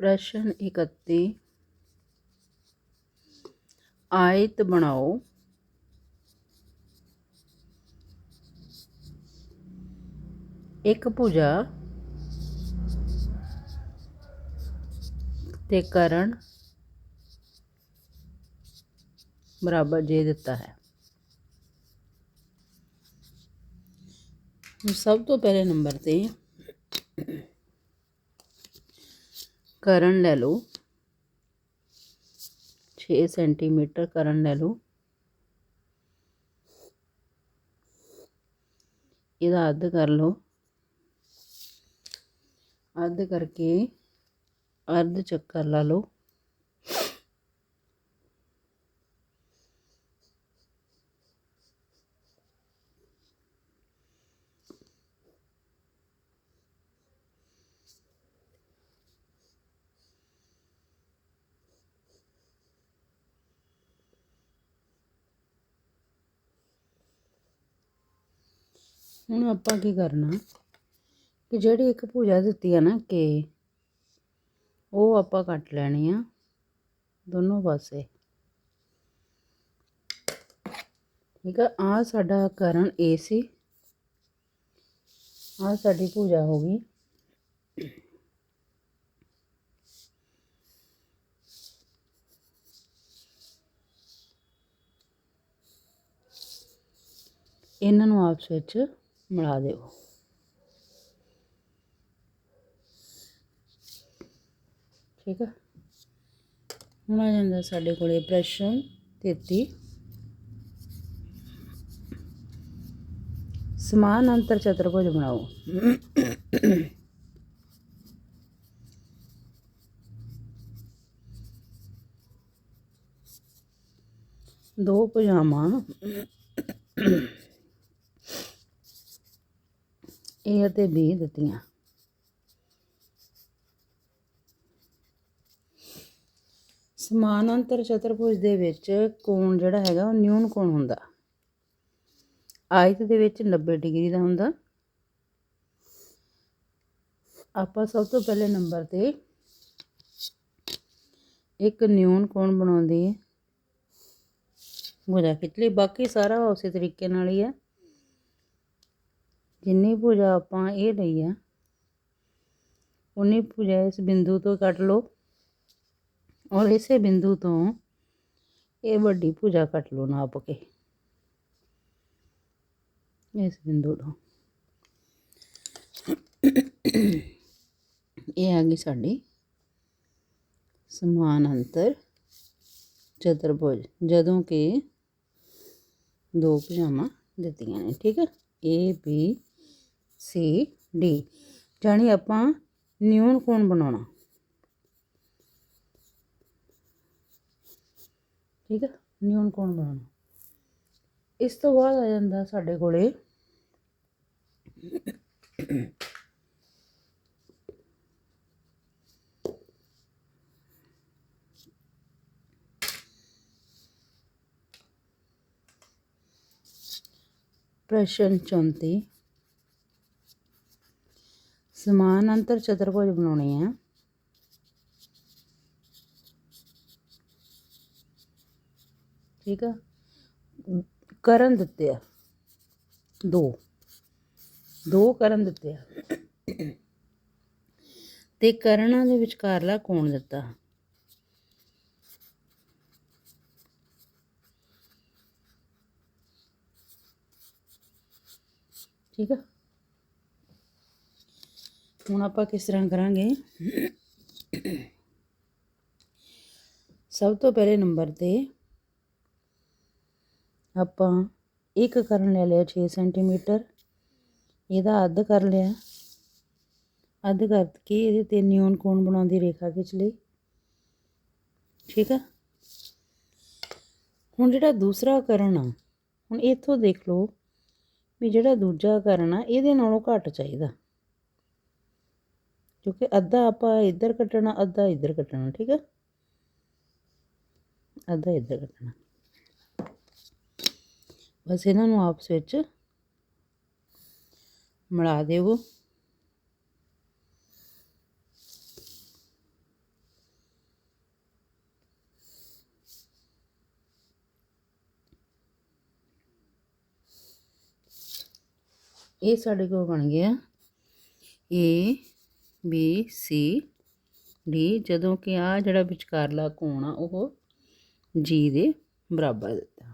ਪ੍ਰਸ਼ਨ 31 ਆਇਤ ਬਣਾਓ ਇੱਕ ਭੁਜਾ ਤੇ ਕਰਨ ਬਰਾਬਰ ਜੇ ਦਿੱਤਾ ਹੈ ਹੁਣ ਸਭ ਤੋਂ ਪਹਿਲੇ ਨੰਬਰ ਤੇ ਕਰਨ ਲੈ ਲਓ 6 ਸੈਂਟੀਮੀਟਰ ਕਰਨ ਲੈ ਲਓ ਇਹਦਾ ਅੱਧ ਕਰ ਲਓ ਅੱਧ ਕਰਕੇ ਅਰਧ ਚੱਕਰ ਲਾ ਲਓ ਹੁਣ ਆਪਾਂ ਕੀ ਕਰਨਾ ਕਿ ਜਿਹੜੀ ਇੱਕ ਭੁਜਾ ਦਿੱਤੀ ਆ ਨਾ ਕੇ, ਉਹ ਆਪਾਂ ਕੱਟ ਲੈਣੀ ਆ ਦੋਨੋਂ ਪਾਸੇ। ਠੀਕ ਆ? ਆ ਸਾਡਾ ਕਰਨ ਏ ਸੀ। ਆ ਸਾਡੀ ਪੂਜਾ ਹੋ ਗਈ। ਇਹਨਾਂ ਨੂੰ ਆਪਸ ਵਿੱਚ ਮਿਲਾ ਦਿਓ। ਠੀਕ ਹੈ ਹੁਣ ਆ ਜਾਂਦਾ ਸਾਡੇ ਕੋਲੇ ਪ੍ਰਸ਼ਨ 33 ਸਮਾਨ ਅੰਤਰ ਚਤੁਰਭੁਜ ਬਣਾਓ। ਦੋ ਪਜਾਮਾ ਇਹ ਅਤੇ ਬੀ ਦਿੱਤੀਆਂ। ਸਮਾਨਾਂਤਰ ਚਤੁਰਭੁਜ ਦੇ ਵਿੱਚ ਕੋਣ ਜਿਹੜਾ ਹੈਗਾ ਉਹ ਨਿਊਨ ਕੋਣ ਹੁੰਦਾ। ਆਇਤ ਦੇ ਵਿੱਚ 90 ਡਿਗਰੀ ਦਾ ਹੁੰਦਾ। ਆਪਾਂ ਸਭ ਤੋਂ ਪਹਿਲੇ ਨੰਬਰ ਤੇ ਇੱਕ ਨਿਊਨ ਕੋਣ ਬਣਾਉਂਦੀ ਹੈ। ਭੁਜਾ ਖਿੱਚ ਲਈ। ਬਾਕੀ ਸਾਰਾ ਉਸੇ ਤਰੀਕੇ ਨਾਲ ਹੀ ਹੈ। ਜਿੰਨੀ ਭੁਜਾ ਆਪਾਂ ਇਹ ਲਈ ਆ ਉਨੀ ਭੁਜਾ ਇਸ ਬਿੰਦੂ ਤੋਂ ਕੱਟ ਲਓ ਔਰ ਇਸੇ ਬਿੰਦੂ ਤੋਂ ਇਹ ਵੱਡੀ ਭੁਜਾ ਕੱਟ ਲਓ ਨਾਪ ਕੇ। ਇਸ ਬਿੰਦੂ ਤੋਂ। ਇਹ ਆ ਗਈ ਸਾਡੀ ਸਮਾਨ ਅੰਤਰ ਚਤੁਰਭੁਜ ਜਦੋਂ ਕਿ ਦੋ ਭੁਜਾਵਾਂ ਦਿੱਤੀਆਂ ਨੇ, ਠੀਕ ਹੈ? ਏ ਬੀ ਸੀ ਡੀ ਜਾਣੀ ਆਪਾਂ ਨਿਊਨ ਕੋਣ ਬਣਾਉਣਾ? ਠੀਕ ਹੈ ਨਿਊਨ ਕੋਣ ਬਣਾਉਣਾ? ਇਸ ਤੋਂ ਬਾਅਦ ਆ ਜਾਂਦਾ ਸਾਡੇ ਕੋਲੇ ਪ੍ਰਸ਼ਨ 34 ਸਮਾਨ ਅੰਤਰ ਚਤੁਰਭੁਜ ਬਣਾਉਣੇ ਆ। ਠੀਕ ਆ? ਕਰਨ ਦਿੱਤੇ ਆ। ਦੋ। ਦੋ ਕਰਨ ਦਿੱਤੇ ਆ। ਤੇ ਕਰਨਾਂ ਦੇ ਵਿਚਕਾਰਲਾ ਕੋਣ ਦਿੱਤਾ? ਠੀਕ ਆ? ਹੁਣ ਆਪਾਂ ਕਿਸ ਤਰ੍ਹਾਂ ਕਰਾਂਗੇ? ਸਭ ਤੋਂ ਪਹਿਲੇ ਨੰਬਰ ਤੇ ਆਪਾਂ ਇੱਕ ਕਰਨ ਲੈ ਲਿਆ 6 ਸੈਂਟੀਮੀਟਰ। ਇਹਦਾ ਅੱਧ ਕਰ ਲਿਆ। ਅੱਧ ਕਰਕੇ ਇਹਦੇ ਤੇ ਨਿਊਨ ਕੋਣ ਬਣਾਉਂਦੀ ਰੇਖਾ ਖਿੱਚ ਲਈ। ਠੀਕ ਆ? ਹੁਣ ਜਿਹੜਾ ਦੂਸਰਾ ਕਰਨ ਆ, ਹੁਣ ਇੱਥੋਂ ਦੇਖ ਲਓ ਵੀ ਜਿਹੜਾ ਦੂਜਾ ਕਰਨ ਆ, ਇਹਦੇ ਨਾਲੋਂ ਘੱਟ ਚਾਹੀਦਾ। ਕਿਉਂਕਿ ਅੱਧਾ ਆਪਾਂ ਇੱਧਰ ਕੱਟਣਾ, ਅੱਧਾ ਇੱਧਰ ਕੱਟਣਾ, ਠੀਕ ਹੈ? ਅੱਧਾ ਇੱਧਰ ਕੱਟਣਾ। ਬਸ ਇਹਨਾਂ ਨੂੰ ਆਪਸ ਵਿੱਚ ਮਿਲਾ ਦੇਵੋ ਇਹ ਸਾਡੇ ਕੋਲ ਬਣ ਗਿਆ। ਇਹ ਬੀ ਸੀ ਡੀ ਜਦੋਂ ਕਿ ਆ ਜਿਹੜਾ ਵਿਚਕਾਰਲਾ ਕੋਣ ਆ, ਉਹ ਜੀ ਦੇ ਬਰਾਬਰ ਦਿੱਤਾ।